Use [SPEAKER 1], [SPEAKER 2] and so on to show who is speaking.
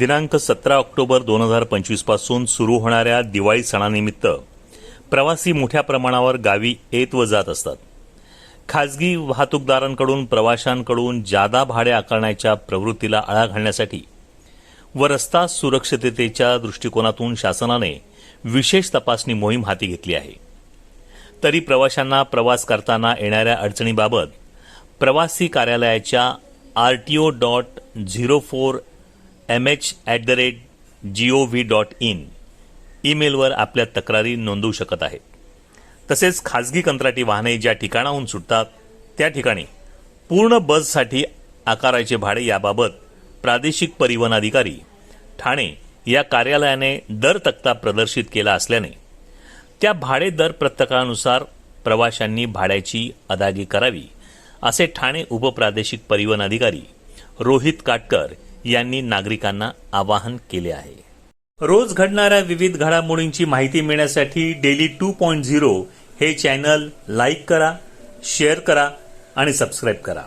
[SPEAKER 1] दिनांक सतरा ऑक्टोबर दोन हजार पंचवीसपासून सुरू होणाऱ्या दिवाळी सणानिमित्त प्रवासी मोठ्या प्रमाणावर गावी येत व जात असतात. खाजगी वाहतूकदारांकडून प्रवाशांकडून जादा भाडे आकारण्याच्या प्रवृत्तीला आळा घालण्यासाठी व रस्ता सुरक्षिततेच्या दृष्टिकोनातून शासनाने विशेष तपासणी मोहीम हाती घेतली आहे. तरी प्रवाशांना प्रवास करताना येणाऱ्या अडचणीबाबत प्रवासी कार्यालयाच्या R T O dot zero four M H at the rate G O V dot in ईमेलवर आपल्या तक्रारी नोंदवू शकत आहेत तसेच खाजगी कंत्राटी वाहने ज्या ठिकाणाहून सुटतात त्या ठिकाणी पूर्ण बससाठी आकाराचे भाडे याबाबत प्रादेशिक परिवहन अधिकारी ठाणे या कार्यालयाने दर तक्ता प्रदर्शित केला असल्याने त्या भाडे दर पत्रकानुसार प्रवाशांनी भाड्याची अदायगी करावी असे ठाणे उपप्रादेशिक परिवहन अधिकारी रोहित काटकर यांनी नागरिकांना आवाहन केले आहे. रोज घडणाऱ्या विविध घडामोडींची माहिती मिळण्यासाठी डेली टू पॉईंट झिरो हे चॅनल लाईक करा शेअर करा आणि सबस्क्राईब करा.